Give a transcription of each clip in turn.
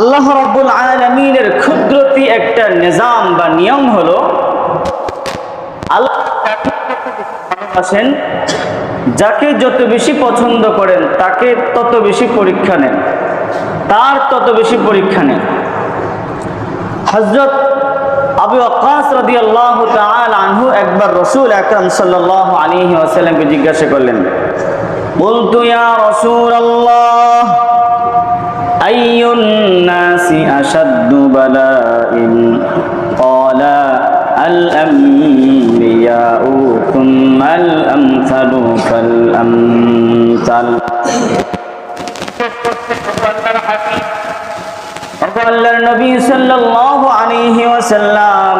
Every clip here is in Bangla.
আল্লাহ রব্বুল আলমিনের ক্ষুদ্রতি একটা নিজাম বা নিয়ম হলো, আল্লাহ আছেন যাকে যত বেশি পছন্দ করেন, তাকে তত বেশি পরীক্ষা নেন, তার তত বেশি পরীক্ষা নেন। হজরত আবু আকাশ রদি আল্লাহ আনহু একবার রসুল আকরম সাল আলী আসাল্লামকে জিজ্ঞাসা করলেন, বলতু ইয়া রসুল আল্লাহ أشد بلاء قال الأنبياء ثم الأمثل فالأمثل আল্লাহর নবী সাল্লাল্লাহু আলাইহি ওয়াসাল্লাম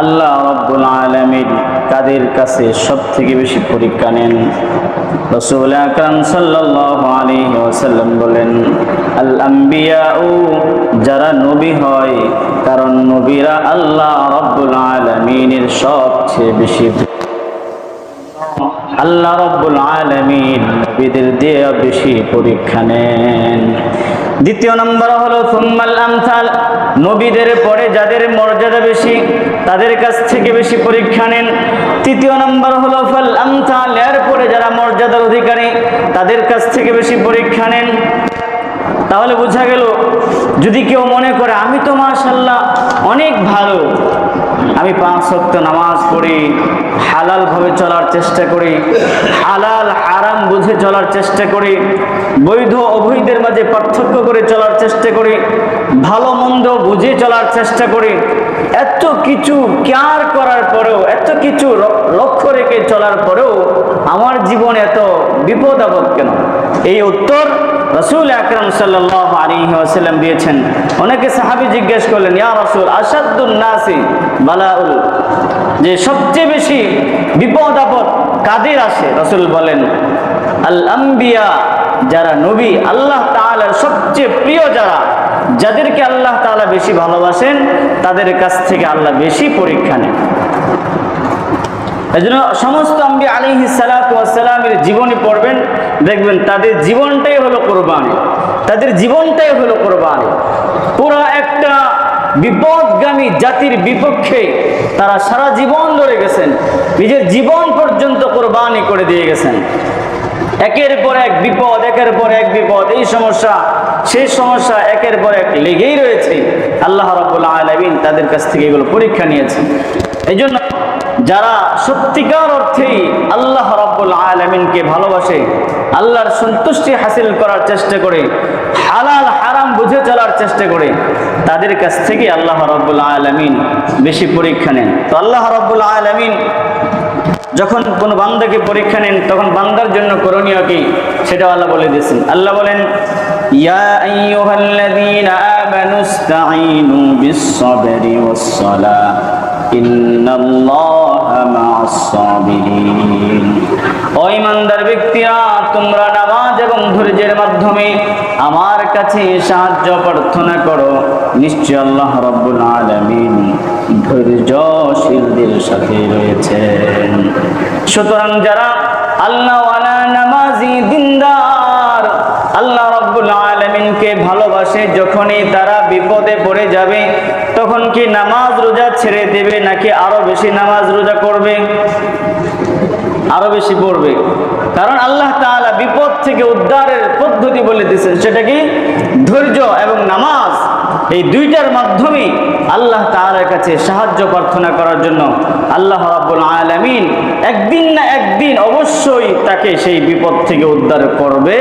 আল্লাহ রব্বুল আলমীর কাদের কাছে সব থেকে বেশি পরীক্ষা নেন। রসুল আকরাম সাল্লাল্লাহু আলাইহি বলেন, আল যারা নবী হয়, কারণ নবীরা আল্লাহ রব্বুল আলামিনের সবচেয়ে বেশি আল্লাহ রব্বুল আলমিন নবীদের দিয়ে বেশি পরীক্ষা নেন। দ্বিতীয় নম্বর হলো, সুম্মাল আমসাল, নবীদের পরে যাদের মর্যাদা বেশি, তাদের কাছ থেকে বেশি পরীক্ষা নেন। তৃতীয় নম্বর হলো, ফাল আমসাল, এর পরে যারা মর্যাদার অধিকারী, তাদের কাছ থেকে বেশি পরীক্ষা নেন। তাহলে বোঝা গেল, যদি কেউ মনে করে, আমি তো মাশাল্লাহ অনেক ভালো আমি পাঁচ সত্য নামাজ পড়ি হালালভাবে চলার চেষ্টা করি, হালাল আরাম বুঝে চলার চেষ্টা করি, বৈধ অবৈধের মাঝে পার্থক্য করে চলার চেষ্টা করি, ভালো মন্দ বুঝে চলার চেষ্টা করি, এত কিছু কেয়ার করার পরেও, এত কিছু লক্ষ্য রেখে চলার পরেও আমার জীবন এত বিপদ আপদ কেন? এই উত্তর রসুল আকরম সাল্লাহ আলী ওয়াসাল্লাম দিয়েছেন। অনেকে সাহাবি জিজ্ঞেস করলেন, ইয়া রসুল আসাদুল নাসি বালাউল? যে সবচেয়ে বেশি বিপদ আপদ কাদের আসে? রসুল বলেন, আল আম্বিয়া, যারা নবী, আল্লাহ তাআলার সবচেয়ে প্রিয় যারা, যাদেরকে আল্লাহ তাআলা বেশি ভালোবাসেন, তাদের কাছ থেকে আল্লাহ বেশি পরীক্ষা নেন। এই জন্য সমস্ত আম্বি আলিহি সালামের জীবনী পড়বেন, দেখবেন তাদের জীবনটাই হলো কোরবানি। তাদের জীবনটাই হলো কোরবানি। পুরো একটা বিপদগামী জাতির বিপক্ষে তারা সারা জীবন ধরে গেছেন, নিজের জীবন পর্যন্ত কোরবানি করে দিয়ে গেছেন। একের পর এক বিপদ, একের পর এক বিপদ, এই সমস্যা, সেই সমস্যা, একের পর এক লেগেই রয়েছে। আল্লাহ রাব্বুল আলামিন তাদের কাছ থেকে এগুলো পরীক্ষা নিয়েছেন। এই জন্য যারা সত্যিকার অর্থেই আল্লাহ রাব্বুল আলামিনকে ভালোবাসে, আল্লাহর সন্তুষ্টি হাসিল করার চেষ্টা করে, হালাল হারাম বুঝে চলার চেষ্টা করে, তাদের কাছ থেকে আল্লাহ রাব্বুল আলামিন বেশি পরীক্ষা নেন। তো আল্লাহ রাব্বুল আলামিন যখন কোনো বান্দাকে পরীক্ষা নেন, তখন বান্দার জন্য করণীয় কি? সেটা আল্লাহ বলে দিয়েছেন। আল্লাহ বলেন, ইয়া সাবিরিন ব্যক্তিরা, তোমরা নামাজ এবং ধৈর্যের মাধ্যমে আমার কাছে সাহায্য, প্রার্থনা করো। নিশ্চয় আল্লাহ রাব্বুল আলামিন ধৈর্যশীলদের সাথে রয়েছেন। সুতরাং যারা আল্লাহ নামাজি দিনদার আল্লাহ রব্বুল ভালোবাসে যখনই তারা বিপদে পড়ে যাবে, তখন কি নামাজ রোজা ছেড়ে দেবে নাকি আরও বেশি নামাজ রোজা করবে? আরও বেশি পড়বে। কারণ আল্লাহ তাআলা বিপদ থেকে উদ্ধারের পদ্ধতি বলে দিয়েছেন। সেটা কি? ধৈর্য এবং নামাজ। এই দুইটার মাধ্যমে আল্লাহ তাআলার কাছে সাহায্য প্রার্থনা করার জন্য আল্লাহ রাব্বুল আলামিন একদিন না একদিন অবশ্যই তাকে সেই বিপদ থেকে উদ্ধার করবে।